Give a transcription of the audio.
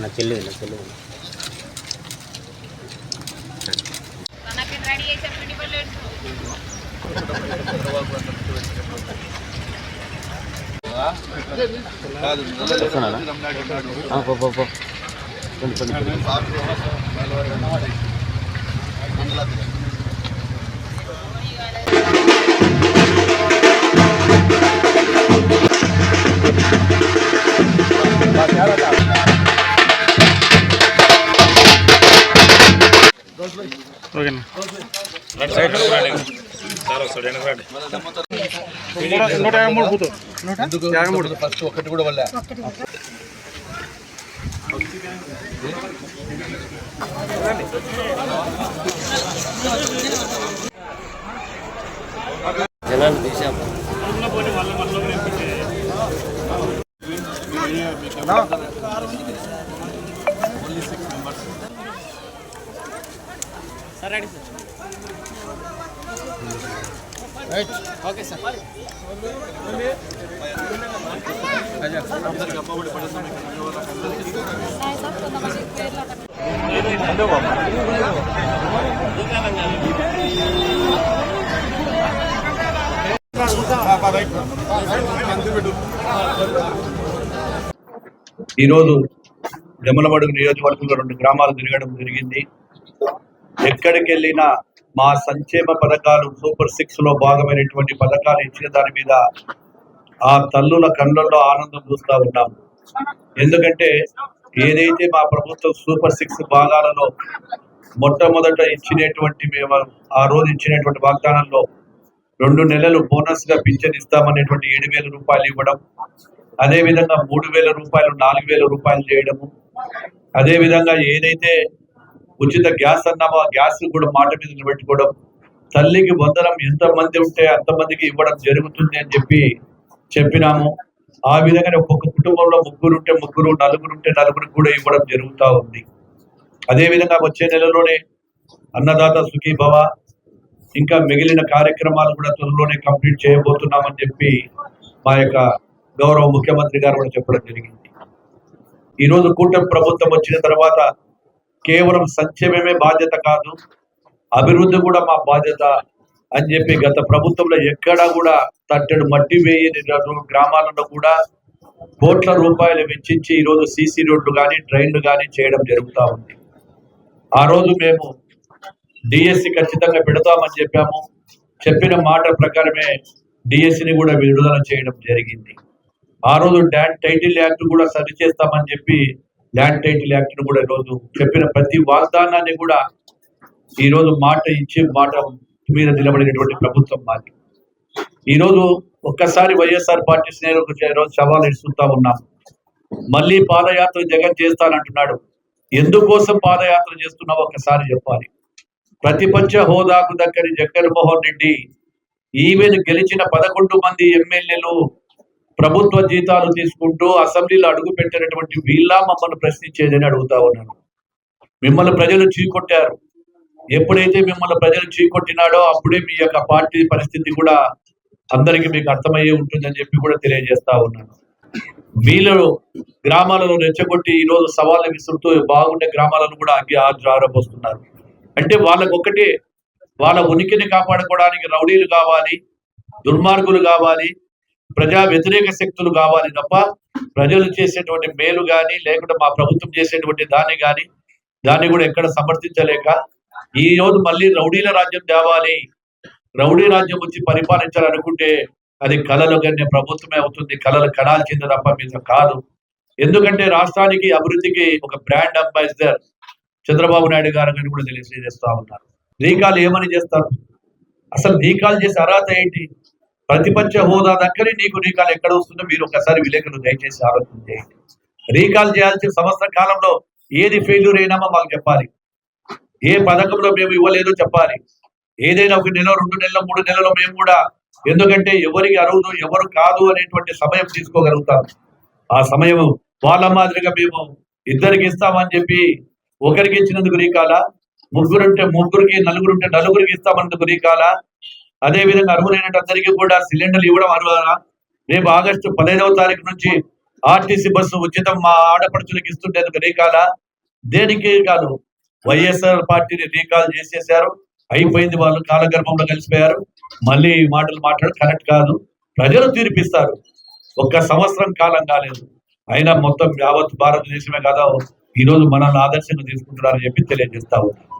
నా చెల్లి నా చెల్లి. మనకి రెడీ చేసే పిండి పల్లెడు వస్తున్నాడా ఆ, పో పో పో కొంచెం కొంచెం ఫస్ట్ ఒకటి కూడా వల్ల జనాలు తీసాము ఈరోజు జమలమడుగు నియోజకవర్గంలో రెండు గ్రామాలు తిరగడం జరిగింది. ఎక్కడికి వెళ్ళినా మా సంక్షేమ పథకాలు సూపర్ సిక్స్లో భాగమైనటువంటి పథకాలు ఇచ్చిన దాని మీద ఆ తల్లుల కళ్ళల్లో ఆనందం చూస్తూ ఉన్నాం ఎందుకంటే ఏదైతే మా ప్రభుత్వం సూపర్ సిక్స్ భాగాలలో మొట్టమొదట ఇచ్చినటువంటి మేము ఆ రోజు ఇచ్చినటువంటి వాగ్దానంలో రెండు నెలలు బోనస్గా పింఛన్ ఇస్తామనేటువంటి ఏడు వేల రూపాయలు ఇవ్వడం అదే విధంగా మూడు వేల రూపాయలు నాలుగు వేల రూపాయలు చేయడము అదే విధంగా ఏదైతే ఉచిత గ్యాస్ అన్నామో ఆ గ్యాస్ కూడా మాట మీద నిలబెట్టుకోవడం తల్లికి వందనం ఎంత మంది ఉంటే అంతమందికి ఇవ్వడం జరుగుతుంది అని చెప్పి చెప్పినాము. ఆ విధంగానే ఒక్కొక్క కుటుంబంలో ముగ్గురు ఉంటే ముగ్గురు నలుగురు ఉంటే నలుగురు కూడా ఇవ్వడం జరుగుతూ ఉంది. అదే విధంగా వచ్చే నెలలోనే అన్నదాత సుఖీభవ ఇంకా మిగిలిన కార్యక్రమాలు కూడా త్వరలోనే కంప్లీట్ చేయబోతున్నామని చెప్పి మా యొక్క గౌరవ ముఖ్యమంత్రి గారు కూడా చెప్పడం జరిగింది. ఈరోజు కూటమి ప్రభుత్వం వచ్చిన తర్వాత కేవలం సంక్షేమమే బాధ్యత కాదు అభివృద్ధి కూడా మా బాధ్యత అని చెప్పి గత ప్రభుత్వంలో ఎక్కడా కూడా తట్టెడు మట్టి వేయని గ్రామాలలో కూడా కోట్ల రూపాయలు వెచ్చించి ఈరోజు సీసీ రోడ్లు కానీ ట్రైన్లు కానీ చేయడం జరుగుతూ ఉంది. ఆ రోజు మేము డిఎస్సి ఖచ్చితంగా పెడతామని చెప్పాము. చెప్పిన మాట ప్రకారమే డిఎస్సిని కూడా విడుదల చేయడం జరిగింది. ఆ రోజు ల్యాండ్ టైటిల్ యాక్ట్ కూడా సరి చేస్తామని చెప్పి ల్యాండ్ టైటిల్ యాక్ట్ను కూడా ఈరోజు చెప్పిన ప్రతి వాగ్దానాన్ని కూడా ఈ రోజు మాట ఇచ్చి మాట మీద నిలబడినటువంటి ప్రభుత్వం మాది. ఈ రోజు ఒక్కసారి వైఎస్ఆర్ పార్టీ శ్రేణులకు ఈరోజు సవాల్ ఇస్తుంటా ఉన్నాం. మళ్ళీ పాదయాత్ర జగన్ చేస్తానంటున్నాడు. ఎందుకోసం పాదయాత్ర చేస్తున్నావు ఒక్కసారి చెప్పాలి. ప్రతిపక్ష హోదాకు దక్కని జగన్మోహన్ రెడ్డి ఈవెన్ గెలిచిన పదకొండు మంది ఎమ్మెల్యేలు ప్రభుత్వ జీతాలు తీసుకుంటూ అసెంబ్లీలో అడుగు పెట్టినటువంటి వీళ్ళ మమ్మల్ని ప్రశ్నించేదని అడుగుతా ఉన్నాను. మిమ్మల్ని ప్రజలు చీకొట్టారు. ఎప్పుడైతే మిమ్మల్ని ప్రజలు చీకొట్టినాడో అప్పుడే మీ యొక్క పార్టీ పరిస్థితి కూడా అందరికీ మీకు అర్థమయ్యే ఉంటుందని చెప్పి కూడా తెలియజేస్తా ఉన్నాను. వీళ్ళు గ్రామాలలో రెచ్చగొట్టి ఈ రోజు సవాళ్ళు విసురుతూ బాగుండే గ్రామాలను కూడా అగ్గి ఆరబోస్తున్నారు అంటే వాళ్ళకు వాళ్ళ ఉనికిని కాపాడుకోవడానికి రౌడీలు కావాలి దుర్మార్గులు కావాలి ప్రజా వ్యతిరేక శక్తులు కావాలి తప్ప ప్రజలు చేసేటువంటి మేలు కానీ లేకుంటే మా ప్రభుత్వం చేసేటువంటి దాన్ని కానీ దాన్ని కూడా ఎక్కడ సమర్థించలేక ఈ రోజు మళ్ళీ రౌడీల రాజ్యం తేవాలి. రౌడీ రాజ్యం వచ్చి పరిపాలించాలనుకుంటే అది కళలు కన్నే ప్రభుత్వమే అవుతుంది. కళలు కడాల్సింది తప్ప మీద కాదు. ఎందుకంటే రాష్ట్రానికి అభివృద్ధికి ఒక బ్రాండ్ అంబాసిడర్ చంద్రబాబు నాయుడు గారు అని కూడా తెలియజేస్తా ఉన్నారు. రీకాల్ ఏమని చేస్తారు? అసలు రీకాల్ చేసే అర్హత ఏంటి? ప్రతిపక్ష హోదా దగ్గర నీకు రీకాల్ ఎక్కడ వస్తుందో మీరు ఒకసారి విలేకరులు దయచేసి ఆలోచన చేయండి. రీకాల్ చేయాల్సిన సంవత్సర కాలంలో ఏది ఫెయిల్యూర్ అయినామో మాకు చెప్పాలి. ఏ పథకంలో మేము ఇవ్వలేదో చెప్పాలి. ఏదైనా ఒక నెల రెండు నెలల మూడు నెలలు మేము కూడా ఎందుకంటే ఎవరికి అరువుదు ఎవరు కాదు అనేటువంటి సమయం తీసుకోగలుగుతాం. ఆ సమయం వాళ్ళ మాదిరిగా మేము ఇద్దరికి ఇస్తామని చెప్పి ఒకరికి ఇచ్చినందుకు రీకాల ముగ్గురుంటే ముగ్గురికి నలుగురుంటే నలుగురికి ఇస్తామన్నందుకు రీకాల అదే విధంగా అర్హులైన అందరికీ కూడా సిలిండర్లు ఇవ్వడం అర్హులా. రేపు ఆగస్టు పదహైదవ తారీఖు నుంచి ఆర్టీసీ బస్సు ఉచితం మా ఆడపడుచులకు ఇస్తుండేందుకు రీకాల. దేనికి కాదు వైఎస్ఆర్ పార్టీని రీకాల్ చేసేసారు అయిపోయింది వాళ్ళు కాలగర్భంలో కలిసిపోయారు. మళ్ళీ ఈ మాటలు మాట్లాడు కరెక్ట్ కాదు. ప్రజలు తీర్పిస్తారు. ఒక్క సంవత్సరం కాలం కాలేదు. అయినా మొత్తం యావత్ భారతదేశమే కదా ఈ రోజు మనల్ని ఆదర్శంగా తీసుకుంటున్నారని చెప్పి తెలియజేస్తా